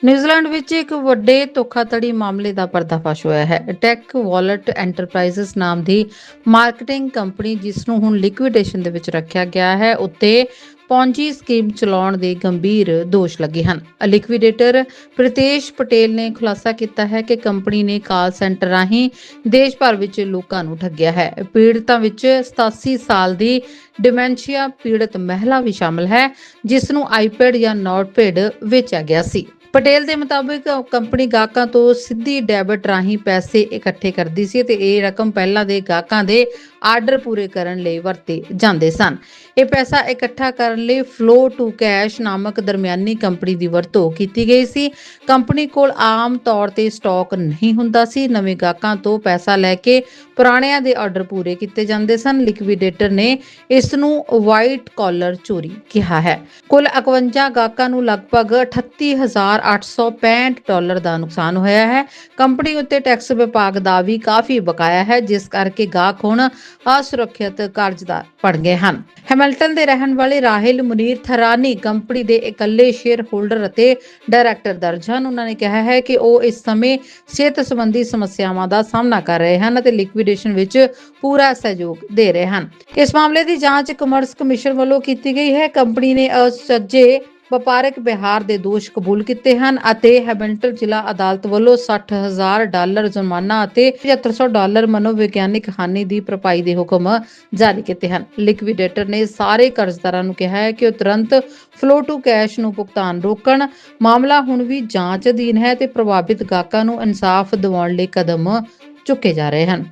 [SPEAKER 1] ਨਿਊਜ਼ੀਲੈਂਡ ਵਿੱਚ ਇੱਕ ਵੱਡੇ ਧੋਖਾਧੜੀ ਮਾਮਲੇ ਦਾ ਪਰਦਾਫਾਸ਼ ਹੋਇਆ ਹੈ। ਟੈਕ ਵਾਲਟ ਐਂਟਰਪ੍ਰਾਈਜ਼ਸ ਨਾਮ ਦੀ ਮਾਰਕੀਟਿੰਗ ਕੰਪਨੀ ਜਿਸ ਨੂੰ ਹੁਣ ਲਿਕਵਿਡੇਸ਼ਨ ਦੇ ਵਿੱਚ ਰੱਖਿਆ ਗਿਆ ਹੈ, ਉੱਤੇ ਪੌਂਜੀ ਸਕੀਮ ਚਲਾਉਣ ਦੇ ਗੰਭੀਰ ਦੋਸ਼ ਲੱਗੇ ਹਨ। ਲਿਕਵੀਡੇਟਰ ਪ੍ਰਿਤੇਸ਼ ਪਟੇਲ ਨੇ ਖੁਲਾਸਾ ਕੀਤਾ ਹੈ ਕਿ ਕੰਪਨੀ ਨੇ ਕਾਲ ਸੈਂਟਰ ਰਾਹੀਂ ਦੇਸ਼ ਭਰ ਵਿੱਚ ਲੋਕਾਂ ਨੂੰ ਠੱਗਿਆ ਹੈ। ਪੀੜਤਾਂ ਵਿੱਚ 87 ਸਾਲ ਦੀ ਡਿਮੈਂਸ਼ੀਆ ਪੀੜਤ ਮਹਿਲਾ ਵੀ ਸ਼ਾਮਲ ਹੈ ਜਿਸ ਨੂੰ ਆਈਪੈਡ ਜਾਂ ਨੋਟਪੈਡ ਵੇਚਿਆ ਗਿਆ ਸੀ। ਪਟੇਲ ਦੇ ਮੁਤਾਬਿਕ ਕੰਪਨੀ ਗਾਹਕਾਂ ਤੋਂ ਸਿੱਧੀ ਡੈਬਿਟ ਰਾਹੀਂ ਪੈਸੇ ਇਕੱਠੇ ਕਰਦੀ ਸੀ ਤੇ ਇਹ ਰਕਮ ਪਹਿਲਾਂ ਦੇ ਗਾਹਕਾਂ ਦੇ ਆਰਡਰ ਪੂਰੇ ਕਰਨ ਲਈ ਵਰਤੇ ਜਾਂਦੇ ਸਨ। ਇਹ ਪੈਸਾ ਇਕੱਠਾ ਕਰਨ ਲਈ ਫਲੋ ਟੂ ਕੈਸ਼ ਨਾਮਕ ਦਰਮਿਆਨੀ ਕੰਪਨੀ ਦੀ ਵਰਤੋਂ ਕੀਤੀ ਗਈ ਸੀ। ਕੰਪਨੀ ਕੋਲ ਆਮ ਤੌਰ ਤੇ ਸਟਾਕ ਨਹੀਂ ਹੁੰਦਾ ਸੀ। ਨਵੇਂ ਗਾਹਕਾਂ ਤੋਂ ਪੈਸਾ ਲੈ ਕੇ ਪੁਰਾਣਿਆਂ ਦੇ ਆਰਡਰ ਪੂਰੇ ਕੀਤੇ ਜਾਂਦੇ ਸਨ। ਲਿਕਵੀਡੇਟਰ ਨੇ ਇਸ ਨੂੰ ਵਾਈਟ ਕਾਲਰ ਚੋਰੀ ਕਿਹਾ ਹੈ। ਕੁੱਲ 51 ਗਾਹਕਾਂ ਨੂੰ ਲਗਭਗ 38865 ਡਾਲਰ ਦਾ ਨੁਕਸਾਨ ਹੋਇਆ ਹੈ। ਕੰਪਨੀ ਉੱਤੇ ਟੈਕਸ ਵਿਭਾਗ ਦਾ ਵੀ ਕਾਫੀ ਬਕਾਇਆ ਹੈ, ਜਿਸ ਕਰਕੇ ਗਾਹਕ ਹੁਣ ਅਸੁਰੱਖਿਅਤ ਕਰਜ਼ਦਾਰ ਬਣ ਗਏ ਹਨ। ਹੈਮਿਲਟਨ ਦੇ ਰਹਿਣ ਵਾਲੇ ਰਾਹਿਲ ਮੁਨੀਰ ਥਰਾਨੀ ਕੰਪਨੀ ਦੇ ਇਕੱਲੇ ਸ਼ੇਅਰ ਹੋਲਡਰ ਅਤੇ ਡਾਇਰੈਕਟਰ ਦਰਜ ਹਨ। ਉਹਨਾਂ ਨੇ ਕਿਹਾ ਹੈ ਕਿ ਉਹ ਇਸ ਸਮੇਂ ਸਿਹਤ ਸੰਬੰਧੀ ਸਮੱਸਿਆਵਾਂ ਦਾ ਸਾਹਮਣਾ ਕਰ ਰਹੇ ਹਨ ਅਤੇ ਲਿਕਵੀਡੇਸ਼ਨ ਵਿੱਚ ਪੂਰਾ ਸਹਿਯੋਗ ਦੇ ਰਹੇ ਹਨ। ਇਸ ਮਾਮਲੇ ਦੀ ਜਾਂਚ ਕਮਰਸ ਕਮਿਸ਼ਨ ਵੱਲੋਂ ਕੀਤੀ ਗਈ ਹੈ। ਕੰਪਨੀ ਨੇ ਅਸੱਜੇ ਵਪਾਰਕ ਵਿਹਾਰ ਦੇ ਦੋਸ਼ ਕਬੂਲ ਕੀਤੇ ਹਨ ਅਤੇ ਹੈਮਿਲਟਨ ਜ਼ਿਲ੍ਹਾ ਅਦਾਲਤ ਵੱਲੋਂ 60000 ਡਾਲਰ ਜੁਰਮਾਨਾ ਅਤੇ 7500 ਡਾਲਰ ਮਨੋਵਿਗਿਆਨਿਕ ਹਾਨੀ ਦੀ ਭਰਪਾਈ ਦੇ ਹੁਕਮ ਜਾਰੀ ਕੀਤੇ ਹਨ। ਲਿਕਵੀਡੇਟਰ ਨੇ ਸਾਰੇ ਕਰਜ਼ਦਾਰਾਂ ਨੂੰ ਕਿਹਾ ਹੈ ਕਿ ਉਹ ਤੁਰੰਤ ਫਲੋ ਟੂ ਕੈਸ਼ ਨੂੰ ਭੁਗਤਾਨ ਰੋਕਣ, ਮਾਮਲਾ ਹੁਣ ਵੀ ਜਾਂਚ ਅਧੀਨ ਹੈ ਤੇ ਪ੍ਰਭਾਵਿਤ ਗਾਹਕਾਂ ਨੂੰ ਇਨਸਾਫ ਦਿਵਾਉਣ ਲਈ ਕਦਮ ਚੁੱਕੇ ਜਾ ਰਹੇ ਹਨ।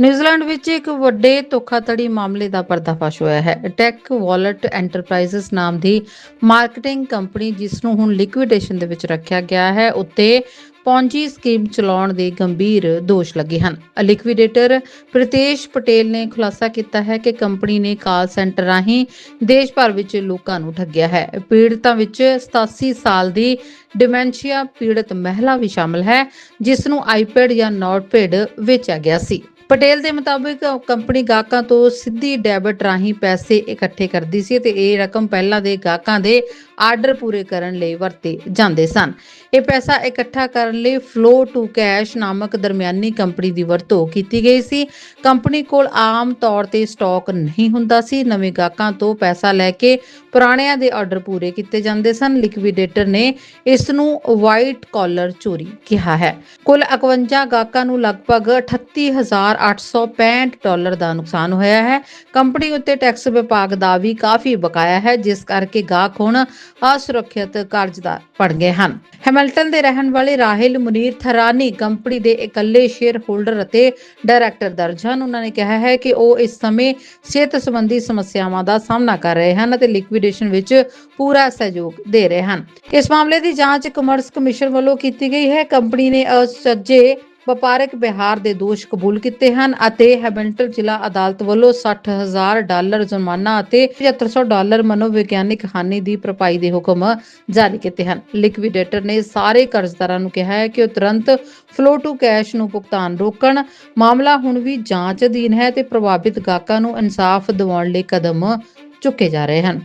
[SPEAKER 1] ਨਿਊਜ਼ੀਲੈਂਡ ਵਿੱਚ ਇੱਕ ਵੱਡੇ ਧੋਖਾਧੜੀ ਮਾਮਲੇ ਦਾ ਪਰਦਾਫਾਸ਼ ਹੋਇਆ ਹੈ। ਟੈਕ ਵਾਲਟ ਐਂਟਰਪ੍ਰਾਈਜ਼ਸ ਨਾਮ ਦੀ ਮਾਰਕੀਟਿੰਗ ਕੰਪਨੀ ਜਿਸ ਨੂੰ ਹੁਣ ਲਿਕਵੀਡੇਸ਼ਨ ਦੇ ਵਿੱਚ ਰੱਖਿਆ ਗਿਆ ਹੈ, ਉੱਤੇ ਪੌਂਜੀ ਸਕੀਮ ਚਲਾਉਣ ਦੇ ਗੰਭੀਰ ਦੋਸ਼ ਲੱਗੇ ਹਨ। ਲਿਕਵੀਡੇਟਰ ਪ੍ਰਿਤੇਸ਼ ਪਟੇਲ ਨੇ ਖੁਲਾਸਾ ਕੀਤਾ ਹੈ ਕਿ ਕੰਪਨੀ ਨੇ ਕਾਲ ਸੈਂਟਰ ਰਾਹੀਂ ਦੇਸ਼ ਭਰ ਵਿੱਚ ਲੋਕਾਂ ਨੂੰ ਠੱਗਿਆ ਹੈ। ਪੀੜਤਾਂ ਵਿੱਚ 87 ਸਾਲ ਦੀ ਡਿਮੈਂਸ਼ੀਆ ਪੀੜਤ ਮਹਿਲਾ ਵੀ ਸ਼ਾਮਲ ਹੈ ਜਿਸ ਨੂੰ ਆਈਪੈਡ ਜਾਂ ਨੋਟਪੈਡ ਵੇਚਿਆ ਗਿਆ ਸੀ। ਪਟੇਲ ਦੇ ਮੁਤਾਬਕ ਕੰਪਨੀ ਗਾਹਕਾਂ ਤੋਂ ਸਿੱਧੀ ਡੈਬਿਟ ਰਾਹੀਂ ਪੈਸੇ ਇਕੱਠੇ ਕਰਦੀ ਸੀ ਤੇ ਇਹ ਰਕਮ ਪਹਿਲਾਂ ਦੇ ਗਾਹਕਾਂ ਦੇ ਆਰਡਰ ਪੂਰੇ ਕਰਨ ਲਈ ਵਰਤੇ ਜਾਂਦੇ ਸਨ। ਇਹ ਪੈਸਾ ਇਕੱਠਾ ਕਰਨ ਲਈ ਫਲੋ ਟੂ ਕੈਸ਼ ਨਾਮਕ ਦਰਮਿਆਨੀ ਕੰਪਨੀ ਦੀ ਵਰਤੋਂ ਕੀਤੀ ਗਈ ਸੀ। ਕੰਪਨੀ ਕੋਲ ਆਮ ਤੌਰ ਤੇ ਸਟਾਕ ਨਹੀਂ ਹੁੰਦਾ ਸੀ। ਨਵੇਂ ਗਾਹਕਾਂ ਤੋਂ ਪੈਸਾ ਲੈ ਕੇ ਪੁਰਾਣਿਆਂ ਦੇ ਆਰਡਰ ਪੂਰੇ ਕੀਤੇ ਜਾਂਦੇ ਸਨ। ਲਿਕਵੀਡੇਟਰ ਨੇ ਇਸ ਨੂੰ ਵਾਈਟ ਕਾਲਰ ਚੋਰੀ ਕਿਹਾ ਹੈ। ਕੁੱਲ 51 ਗਾਹਕਾਂ ਨੂੰ ਲਗਭਗ 38865 ਡਾਲਰ ਦਾ ਨੁਕਸਾਨ ਹੋਇਆ ਹੈ। ਕੰਪਨੀ ਉੱਤੇ ਟੈਕਸ ਵਿਭਾਗ ਦਾ ਵੀ ਕਾਫੀ ਬਕਾਇਆ ਹੈ, ਜਿਸ ਕਰਕੇ ਗਾਹਕ ਹੁਣ ਅਸੁਰੱਖਿਅਤ ਕਰਜ਼ਦਾਰ ਬਣ ਗਏ ਹਨ। ਹੈਮਿਲਟਨ ਦੇ ਰਹਿਣ ਵਾਲੇ ਰਾਹਿਲ ਮੁਨੀਰ ਥਰਾਨੀ ਕੰਪਨੀ ਦੇ ਇਕੱਲੇ ਸ਼ੇਅਰ ਹੋਲਡਰ ਅਤੇ ਡਾਇਰੈਕਟਰ ਦਰਜ ਹਨ। ਉਹਨਾਂ ਨੇ ਕਿਹਾ ਹੈ ਕਿ ਉਹ ਇਸ ਸਮੇਂ ਸਿਹਤ ਸੰਬੰਧੀ ਸਮੱਸਿਆਵਾਂ ਦਾ ਸਾਹਮਣਾ ਕਰ ਰਹੇ ਹਨ ਅਤੇ ਲਿਕਵੀਡੇਸ਼ਨ ਵਿੱਚ ਪੂਰਾ ਸਹਿਯੋਗ ਦੇ ਰਹੇ ਹਨ। ਇਸ ਮਾਮਲੇ ਦੀ ਜਾਂਚ ਕਮਰਸ ਕਮਿਸ਼ਨ ਵੱਲੋਂ ਕੀਤੀ ਗਈ ਹੈ। ਕੰਪਨੀ ਨੇ ਅਸੱਜੇ ਵਪਾਰਕ ਵਿਹਾਰ ਦੇ ਦੋਸ਼ ਕਬੂਲ ਕੀਤੇ ਹਨ ਅਤੇ ਹੈਮਿਲਟਨ ਜ਼ਿਲ੍ਹਾ ਅਦਾਲਤ ਵੱਲੋਂ 60000 ਡਾਲਰ ਜੁਰਮਾਨਾ ਅਤੇ 7500 ਡਾਲਰ ਮਨੋਵਿਗਿਆਨਿਕ ਹਾਨੀ ਦੀ ਭਰਪਾਈ ਦੇ ਹੁਕਮ ਜਾਰੀ ਕੀਤੇ ਹਨ। ਲਿਕਵੀਡੇਟਰ ਨੇ ਸਾਰੇ ਕਰਜ਼ਦਾਰਾਂ ਨੂੰ ਕਿਹਾ ਹੈ ਕਿ ਉਹ ਤੁਰੰਤ ਫਲੋ ਟੂ ਕੈਸ਼ ਨੂੰ ਭੁਗਤਾਨ ਰੋਕਣ। ਮਾਮਲਾ ਹੁਣ ਵੀ ਜਾਂਚ ਅਧੀਨ ਹੈ ਤੇ ਪ੍ਰਭਾਵਿਤ ਗਾਹਕਾਂ ਨੂੰ ਇਨਸਾਫ ਦਿਵਾਉਣ ਲਈ ਕਦਮ ਚੁੱਕੇ ਜਾ ਰਹੇ ਹਨ।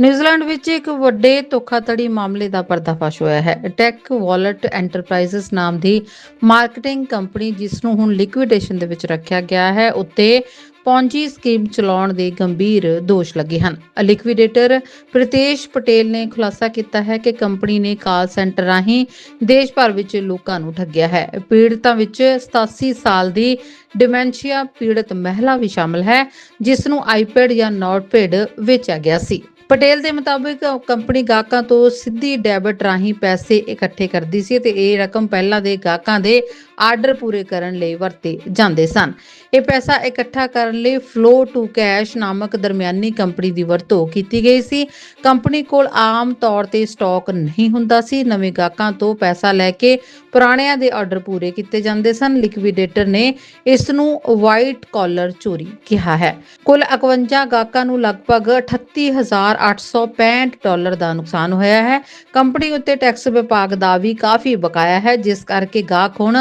[SPEAKER 1] ਨਿਊਜ਼ੀਲੈਂਡ ਵਿੱਚ ਇੱਕ ਵੱਡੇ ਧੋਖਾਧੜੀ ਮਾਮਲੇ ਦਾ ਪਰਦਾਫਾਸ਼ ਹੋਇਆ ਹੈ। ਟੈਕ ਵਾਲਟ ਐਂਟਰਪ੍ਰਾਈਜ਼ਸ ਨਾਮ ਦੀ ਮਾਰਕੀਟਿੰਗ ਕੰਪਨੀ ਜਿਸ ਨੂੰ ਹੁਣ ਲਿਕਵੀਡੇਸ਼ਨ ਦੇ ਵਿੱਚ ਰੱਖਿਆ ਗਿਆ ਹੈ, ਉੱਤੇ ਪੌਂਜੀ ਸਕੀਮ ਚਲਾਉਣ ਦੇ ਗੰਭੀਰ ਦੋਸ਼ ਲੱਗੇ ਹਨ। ਲਿਕਵੀਡੇਟਰ ਪ੍ਰਿਤੇਸ਼ ਪਟੇਲ ਨੇ ਖੁਲਾਸਾ ਕੀਤਾ ਹੈ ਕਿ ਕੰਪਨੀ ਨੇ ਕਾਲ ਸੈਂਟਰ ਰਾਹੀਂ ਦੇਸ਼ ਭਰ ਵਿੱਚ ਲੋਕਾਂ ਨੂੰ ਠੱਗਿਆ ਹੈ। ਪੀੜਤਾਂ ਵਿੱਚ 87 ਸਾਲ ਦੀ ਡਿਮੈਂਸ਼ੀਆ ਪੀੜਤ ਮਹਿਲਾ ਵੀ ਸ਼ਾਮਲ ਹੈ, ਜਿਸ ਨੂੰ ਆਈਪੈਡ ਜਾਂ ਨੋਟਪੈਡ ਵੇਚਿਆ ਗਿਆ ਸੀ। ਪਟੇਲ ਦੇ ਮੁਤਾਬਕ ਕੰਪਨੀ ਗਾਹਕਾਂ ਤੋਂ ਸਿੱਧੀ ਡੈਬਿਟ ਰਾਹੀਂ ਪੈਸੇ ਇਕੱਠੇ ਕਰਦੀ ਸੀ ਤੇ ਇਹ ਰਕਮ ਪਹਿਲਾਂ ਦੇ ਗਾਹਕਾਂ ਦੇ ਆਰਡਰ ਪੂਰੇ ਕਰਨ ਲਈ ਵਰਤੇ ਜਾਂਦੇ ਸਨ। ਇਹ ਪੈਸਾ ਇਕੱਠਾ ਕਰਨ ਲਈ ਫਲੋ ਟੂ ਕੈਸ਼ ਨਾਮਕ ਦਰਮਿਆਨੀ ਕੰਪਨੀ ਦੀ ਵਰਤੋਂ ਕੀਤੀ ਗਈ ਸੀ। ਕੰਪਨੀ ਕੋਲ ਆਮ ਤੌਰ ਤੇ ਸਟਾਕ ਨਹੀਂ ਹੁੰਦਾ ਸੀ। ਨਵੇਂ ਗਾਹਕਾਂ ਤੋਂ ਪੈਸਾ ਲੈ ਕੇ ਪੁਰਾਣਿਆਂ ਦੇ ਆਰਡਰ ਪੂਰੇ ਕੀਤੇ ਜਾਂਦੇ ਸਨ। ਲਿਕਵੀਡੇਟਰ ਨੇ ਇਸ ਨੂੰ ਵਾਈਟ ਕਾਲਰ ਚੋਰੀ ਕਿਹਾ ਹੈ। ਕੁੱਲ 51 ਗਾਹਕਾਂ ਨੂੰ ਲਗਭਗ 38865 ਡਾਲਰ ਦਾ ਨੁਕਸਾਨ ਹੋਇਆ ਹੈ। ਕੰਪਨੀ ਉੱਤੇ ਟੈਕਸ ਵਿਭਾਗ ਦਾ ਵੀ ਕਾਫੀ ਬਕਾਇਆ ਹੈ, ਜਿਸ ਕਰਕੇ ਗਾਹਕ ਹੁਣ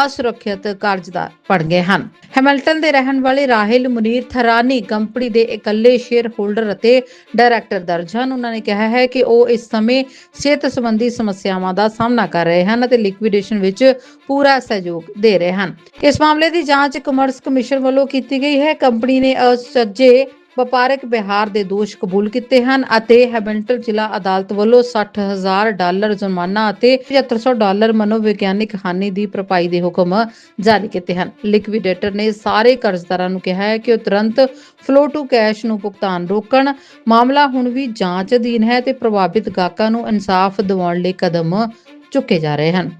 [SPEAKER 1] ਅਸੁਰੱਖਿਅਤ ਕਰਜ਼ਦਾਰ ਬਣ ਗਏ ਹਨ। ਹੈਮਿਲਟਨ ਦੇ ਰਹਿਣ ਵਾਲੇ ਰਾਹਿਲ ਮੁਨੀਰ ਥਰਾਨੀ ਕੰਪਨੀ ਦੇ ਇਕੱਲੇ ਸ਼ੇਅਰ ਹੋਲਡਰ ਅਤੇ ਡਾਇਰੈਕਟਰ ਦਰਜ ਹਨ। ਉਹਨਾਂ ਨੇ ਕਿਹਾ ਹੈ ਕਿ ਉਹ ਇਸ ਸਮੇਂ ਸਿਹਤ ਸੰਬੰਧੀ ਸਮੱਸਿਆਵਾਂ ਦਾ ਸਾਹਮਣਾ ਕਰ ਰਹੇ ਹਨ ਅਤੇ ਲਿਕਵਿਡ ਲਿਕੁਇਡੇਸ਼ਨ ਵਿੱਚ ਪੂਰਾ ਸਹਿਯੋਗ ਦੇ ਰਹੇ ਹਨ। ਇਸ ਮਾਮਲੇ ਦੀ ਜਾਂਚ ਕਮਰਸ ਕਮਿਸ਼ਨ ਵੱਲੋਂ ਕੀਤੀ ਗਈ ਹੈ। ਕੰਪਨੀ ਨੇ ਅਸੱਜੇ ਵਪਾਰਕ ਵਿਹਾਰ ਦੇ ਦੋਸ਼ ਕਬੂਲ ਕੀਤੇ ਹਨ ਅਤੇ ਹੈਮਿਲਟਨ ਜ਼ਿਲ੍ਹਾ ਅਦਾਲਤ ਵੱਲੋਂ 60000 ਡਾਲਰ ਜੁਰਮਾਨਾ ਅਤੇ 7500 ਡਾਲਰ ਮਨੋਵਿਗਿਆਨਿਕ ਹਾਨੀ ਦੀ ਭਰਪਾਈ ਦੇ ਹੁਕਮ ਜਾਰੀ ਕੀਤੇ ਹਨ। ਲਿਕਵਿਡੇਟਰ ਨੇ ਸਾਰੇ ਕਰਜ਼ਦਾਰਾਂ ਨੂੰ ਕਿਹਾ ਹੈ ਕਿ ਉਹ ਤੁਰੰਤ ਫਲੋ ਟੂ ਕੈਸ਼ ਨੂੰ ਭੁਗਤਾਨ ਰੋਕਣ। ਮਾਮਲਾ ਹੁਣ ਵੀ ਜਾਂਚ ਅਧੀਨ ਹੈ ਤੇ ਪ੍ਰਭਾਵਿਤ ਗਾਹਕਾਂ ਨੂੰ ਇਨਸਾਫ ਦਿਵਾਉਣ ਲਈ ਕਦਮ ਚੁੱਕੇ ਜਾ ਰਹੇ ਹਨ।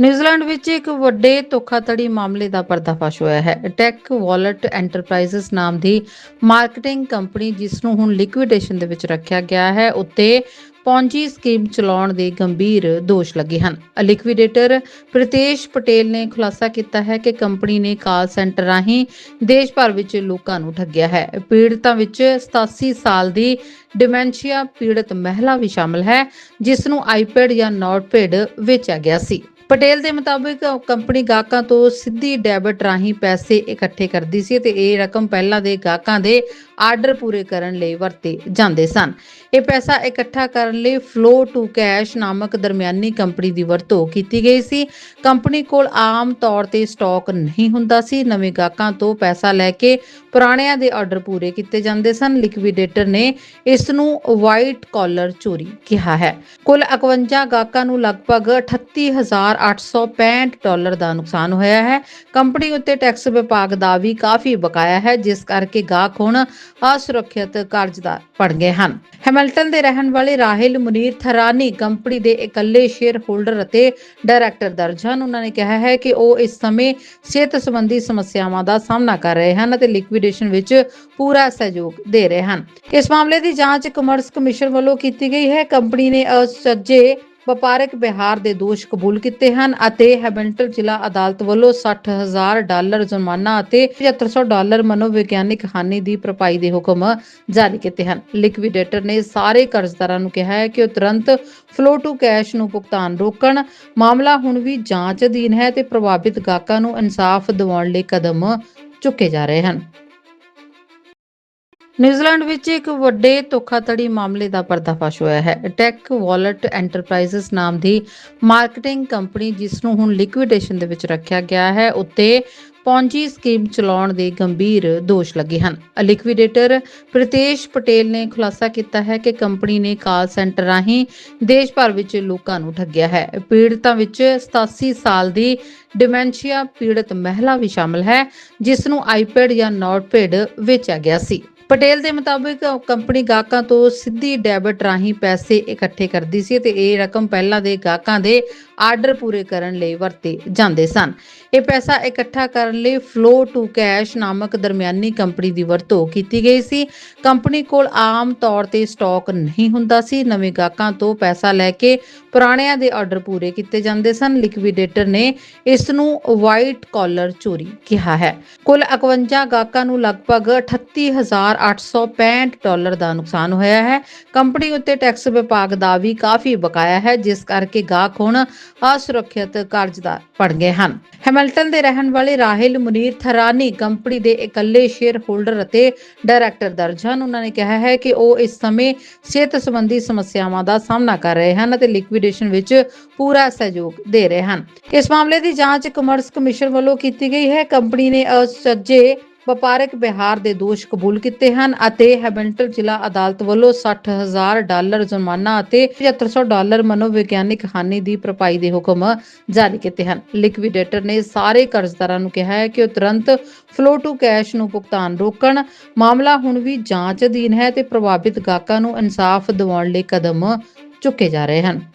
[SPEAKER 1] ਨਿਊਜ਼ੀਲੈਂਡ ਵਿੱਚ ਇੱਕ ਵੱਡੇ ਧੋਖਾਧੜੀ ਮਾਮਲੇ ਦਾ ਪਰਦਾਫਾਸ਼ ਹੋਇਆ ਹੈ। ਟੈਕ ਵਾਲਟ ਐਂਟਰਪ੍ਰਾਈਜ਼ਸ ਨਾਮ ਦੀ ਮਾਰਕੀਟਿੰਗ ਕੰਪਨੀ ਜਿਸ ਨੂੰ ਹੁਣ ਲਿਕੁਇਡੇਸ਼ਨ ਦੇ ਵਿੱਚ ਰੱਖਿਆ ਗਿਆ ਹੈ, ਉੱਤੇ ਪੌਂਜੀ ਸਕੀਮ ਚਲਾਉਣ ਦੇ ਗੰਭੀਰ ਦੋਸ਼ ਲੱਗੇ ਹਨ। ਲਿਕਵਿਡੇਟਰ ਪ੍ਰਿਤੇਸ਼ ਪਟੇਲ ਨੇ ਖੁਲਾਸਾ ਕੀਤਾ ਹੈ ਕਿ ਕੰਪਨੀ ਨੇ ਕਾਲ ਸੈਂਟਰ ਰਾਹੀਂ ਦੇਸ਼ ਭਰ ਵਿੱਚ ਲੋਕਾਂ ਨੂੰ ਠੱਗਿਆ ਹੈ। ਪੀੜਤਾਂ ਵਿੱਚ 87 ਸਾਲ ਦੀ ਡਿਮੈਂਸ਼ੀਆ ਪੀੜਤ ਮਹਿਲਾ ਵੀ ਸ਼ਾਮਲ ਹੈ ਜਿਸ ਨੂੰ ਆਈਪੈਡ ਜਾਂ ਨੋਟਪੈਡ ਵੇਚਿਆ ਗਿਆ ਸੀ। ਪਟੇਲ ਦੇ ਮੁਤਾਬਿਕ ਕੰਪਨੀ ਗਾਹਕਾਂ ਤੋਂ ਸਿੱਧੀ ਡੈਬਿਟ ਰਾਹੀਂ ਪੈਸੇ ਇਕੱਠੇ ਕਰਦੀ ਸੀ ਤੇ ਇਹ ਰਕਮ ਪਹਿਲਾਂ ਦੇ ਗਾਹਕਾਂ ਦੇ ਆਰਡਰ ਪੂਰੇ ਕਰਨ ਲਈ ਵਰਤੇ ਜਾਂਦੇ ਸਨ। ਇਹ ਪੈਸਾ ਇਕੱਠਾ ਕਰਨ ਲਈ ਫਲੋ ਟੂ ਕੈਸ਼ ਨਾਮਕ ਦਰਮਿਆਨੀ ਕੰਪਨੀ ਦੀ ਵਰਤੋਂ ਕੀਤੀ ਗਈ ਸੀ। ਕੰਪਨੀ ਕੋਲ ਆਮ ਤੌਰ ਤੇ ਸਟਾਕ ਨਹੀਂ ਹੁੰਦਾ ਸੀ। ਨਵੇਂ ਗਾਹਕਾਂ ਤੋਂ ਪੈਸਾ ਲੈ ਕੇ ਪੁਰਾਣਿਆਂ ਦੇ ਆਰਡਰ ਪੂਰੇ ਕੀਤੇ ਜਾਂਦੇ ਸਨ। ਲਿਕਵਿਡੇਟਰ ਨੇ ਇਸ ਨੂੰ ਵਾਈਟ ਕਾਲਰ ਚੋਰੀ ਕਿਹਾ ਹੈ। ਕੁੱਲ 51 ਗਾਹਕਾਂ ਨੂੰ ਲਗਭਗ 38865 ਡਾਲਰ ਦਾ ਨੁਕਸਾਨ ਹੋਇਆ ਹੈ। ਕੰਪਨੀ ਉੱਤੇ ਟੈਕਸ ਵਿਭਾਗ ਦਾ ਵੀ ਕਾਫੀ ਬਕਾਇਆ ਹੈ, ਜਿਸ ਕਰਕੇ ਗਾਹਕ ਹੁਣ ਅਸੁਰੱਖਿਅਤ ਕਰਜ਼ਦਾਰ ਬਣ ਗਏ ਹਨ। ਹੈਮਿਲਟਨ ਦੇ ਰਹਿਣ ਵਾਲੇ ਰਾਹਿਲ ਮੁਨੀਰ ਥਰਾਨੀ ਕੰਪਨੀ ਦੇ ਇਕੱਲੇ ਸ਼ੇਅਰ ਹੋਲਡਰ ਅਤੇ ਡਾਇਰੈਕਟਰ ਦਰਜ ਹਨ। ਉਹਨਾਂ ਨੇ ਕਿਹਾ ਹੈ ਕਿ ਉਹ ਇਸ ਸਮੇਂ ਸਿਹਤ ਸੰਬੰਧੀ ਸਮੱਸਿਆਵਾਂ ਦਾ ਸਾਹਮਣਾ ਕਰ ਰਹੇ ਹਨ ਅਤੇ ਲਿਕਵਿਡੇਸ਼ਨ ਵਿੱਚ ਪੂਰਾ ਸਹਿਯੋਗ ਦੇ ਰਹੇ ਹਨ। ਇਸ ਮਾਮਲੇ ਦੀ ਜਾਂਚ ਕਮਰਸ ਕਮਿਸ਼ਨ ਵੱਲੋਂ ਕੀਤੀ ਗਈ ਹੈ। ਕੰਪਨੀ ਨੇ ਅਸੱਜੇ ਵਪਾਰਕ ਵਿਹਾਰ ਦੇ ਦੋਸ਼ ਕਬੂਲ ਕੀਤੇ ਹਨ ਅਤੇ ਹੈਮਿਲਟਨ ਜ਼ਿਲ੍ਹਾ ਅਦਾਲਤ ਵੱਲੋਂ 60000 ਡਾਲਰ ਜੁਰਮਾਨਾ ਅਤੇ 7500 ਡਾਲਰ ਮਨੋਵਿਗਿਆਨਿਕ ਹਾਨੀ ਦੀ ਭਰਪਾਈ ਦੇ ਹੁਕਮ ਜਾਰੀ ਕੀਤੇ ਹਨ। ਲਿਕਵੀਡੇਟਰ ਨੇ ਸਾਰੇ ਕਰਜ਼ਦਾਰਾਂ ਨੂੰ ਕਿਹਾ ਹੈ ਕਿ ਉਹ ਤੁਰੰਤ ਫਲੋ ਟੂ ਕੈਸ਼ ਨੂੰ ਭੁਗਤਾਨ ਰੋਕਣ, ਮਾਮਲਾ ਹੁਣ ਵੀ ਜਾਂਚ ਅਧੀਨ ਹੈ ਤੇ ਪ੍ਰਭਾਵਿਤ ਗਾਹਕਾਂ ਨੂੰ ਇਨਸਾਫ ਦਿਵਾਉਣ ਲਈ ਕਦਮ ਚੁੱਕੇ ਜਾ ਰਹੇ ਹਨ। ਨਿਊਜ਼ੀਲੈਂਡ ਵਿੱਚ ਇੱਕ ਵੱਡੇ ਧੋਖਾਧੜੀ ਮਾਮਲੇ ਦਾ ਪਰਦਾਫਾਸ਼ ਹੋਇਆ ਹੈ। ਟੈਕ ਵਾਲਟ ਐਂਟਰਪ੍ਰਾਈਜ਼ਸ ਨਾਮ ਦੀ ਮਾਰਕੀਟਿੰਗ ਕੰਪਨੀ ਜਿਸ ਨੂੰ ਹੁਣ ਲਿਕੁਇਡੇਸ਼ਨ ਦੇ ਵਿੱਚ ਰੱਖਿਆ ਗਿਆ ਹੈ, ਉੱਤੇ ਪੌਂਜੀ ਸਕੀਮ ਚਲਾਉਣ ਦੇ ਗੰਭੀਰ ਦੋਸ਼ ਲੱਗੇ ਹਨ। ਲਿਕਵਿਡੇਟਰ ਪ੍ਰਿਤੇਸ਼ ਪਟੇਲ ਨੇ ਖੁਲਾਸਾ ਕੀਤਾ ਹੈ ਕਿ ਕੰਪਨੀ ਨੇ ਕਾਲ ਸੈਂਟਰ ਰਾਹੀਂ ਦੇਸ਼ ਭਰ ਵਿੱਚ ਲੋਕਾਂ ਨੂੰ ਠੱਗਿਆ ਹੈ। ਪੀੜਤਾਂ ਵਿੱਚ 87 ਸਾਲ ਦੀ ਡਿਮੈਂਸ਼ੀਆ ਪੀੜਤ ਮਹਿਲਾ ਵੀ ਸ਼ਾਮਲ ਹੈ, ਜਿਸ ਨੂੰ ਆਈਪੈਡ ਜਾਂ ਨੋਟਪੈਡ ਵੇਚਿਆ ਗਿਆ ਸੀ। ਪਟੇਲ ਦੇ ਮੁਤਾਬਿਕ ਕੰਪਨੀ ਗਾਹਕਾਂ ਤੋਂ ਸਿੱਧੀ ਡੈਬਿਟ ਰਾਹੀਂ ਪੈਸੇ ਇਕੱਠੇ ਕਰਦੀ ਸੀ ਤੇ ਇਹ ਰਕਮ ਪਹਿਲਾਂ ਦੇ ਗਾਹਕਾਂ ਦੇ ਆਰਡਰ ਪੂਰੇ ਕਰਨ ਲਈ ਵਰਤੇ ਜਾਂਦੇ ਸਨ। ਇਹ ਪੈਸਾ ਇਕੱਠਾ ਕਰਨ ਲਈ ਫਲੋ ਟੂ ਕੈਸ਼ ਨਾਮਕ ਦਰਮਿਆਨੀ ਕੰਪਨੀ ਦੀ ਵਰਤੋਂ ਕੀਤੀ ਗਈ ਸੀ। ਕੰਪਨੀ ਕੋਲ ਆਮ ਤੌਰ ਤੇ ਸਟਾਕ ਨਹੀਂ ਹੁੰਦਾ ਸੀ। ਨਵੇਂ ਗਾਹਕਾਂ ਤੋਂ ਪੈਸਾ ਲੈ ਕੇ ਪੁਰਾਣਿਆਂ ਦੇ ਆਰਡਰ ਪੂਰੇ ਕੀਤੇ ਜਾਂਦੇ ਸਨ। ਲਿਕਵਿਡੇਟਰ ਨੇ ਇਸ ਨੂੰ ਵਾਈਟ ਕਾਲਰ ਚੋਰੀ ਕਿਹਾ ਹੈ। ਕੁੱਲ 51 ਗਾਹਕਾਂ ਨੂੰ ਲਗਭਗ 38865 ਡਾਲਰ ਦਾ ਨੁਕਸਾਨ ਹੋਇਆ ਹੈ। ਕੰਪਨੀ ਉੱਤੇ ਟੈਕਸ ਵਿਭਾਗ ਦਾ ਵੀ ਕਾਫੀ ਬਕਾਇਆ ਹੈ, ਜਿਸ ਕਰਕੇ ਗਾਹਕ ਹੁਣ ਅਸੁਰੱਖਿਅਤ ਕਰਜ਼ਦਾਰ ਬਣ ਗਏ ਹਨ। ਹੈਮਿਲਟਨ ਦੇ ਰਹਿਣ ਵਾਲੇ ਰਾਹਿਲ ਮੁਨੀਰ ਥਰਾਨੀ ਕੰਪਨੀ ਦੇ ਇਕੱਲੇ ਸ਼ੇਅਰ ਹੋਲਡਰ ਅਤੇ ਡਾਇਰੈਕਟਰ ਦਰਜ ਹਨ। ਉਹਨਾਂ ਨੇ ਕਿਹਾ ਹੈ ਕਿ ਉਹ ਇਸ ਸਮੇਂ ਸਿਹਤ ਸੰਬੰਧੀ ਸਮੱਸਿਆਵਾਂ ਦਾ ਸਾਹਮਣਾ ਕਰ ਰਹੇ ਹਨ ਅਤੇ ਲਿਕਵਿਡੇਸ਼ਨ ਵਿੱਚ ਪੂਰਾ ਸਹਿਯੋਗ ਦੇ ਰਹੇ ਹਨ। ਇਸ ਮਾਮਲੇ ਦੀ ਜਾਂਚ ਕਮਰਸ ਕਮਿਸ਼ਨ ਵੱਲੋਂ ਕੀਤੀ ਗਈ ਹੈ। ਕੰਪਨੀ ਨੇ ਅਸੱਜੇ ਵਪਾਰਕ ਵਿਹਾਰ ਦੇ ਦੋਸ਼ ਕਬੂਲ ਕੀਤੇ ਹਨ ਅਤੇ ਹੈਮਿਲਟਨ ਜ਼ਿਲ੍ਹਾ ਅਦਾਲਤ ਵੱਲੋਂ 60000 ਡਾਲਰ ਜੁਰਮਾਨਾ ਅਤੇ 7500 ਡਾਲਰ ਮਨੋਵਿਗਿਆਨਿਕ ਹਾਨੀ ਦੀ ਭਰਪਾਈ ਦੇ ਹੁਕਮ ਜਾਰੀ ਕੀਤੇ ਹਨ। ਲਿਕਵੀਡੇਟਰ ਨੇ ਸਾਰੇ ਕਰਜ਼ਦਾਰਾਂ ਨੂੰ ਕਿਹਾ ਹੈ ਕਿ ਉਹ ਤੁਰੰਤ ਫਲੋ ਟੂ ਕੈਸ਼ ਨੂੰ ਭੁਗਤਾਨ ਰੋਕਣ, ਮਾਮਲਾ ਹੁਣ ਵੀ ਜਾਂਚ ਅਧੀਨ ਹੈ ਤੇ ਪ੍ਰਭਾਵਿਤ ਗਾਹਕਾਂ ਨੂੰ ਇਨਸਾਫ ਦਿਵਾਉਣ ਲਈ ਕਦਮ ਚੁੱਕੇ ਜਾ ਰਹੇ ਹਨ।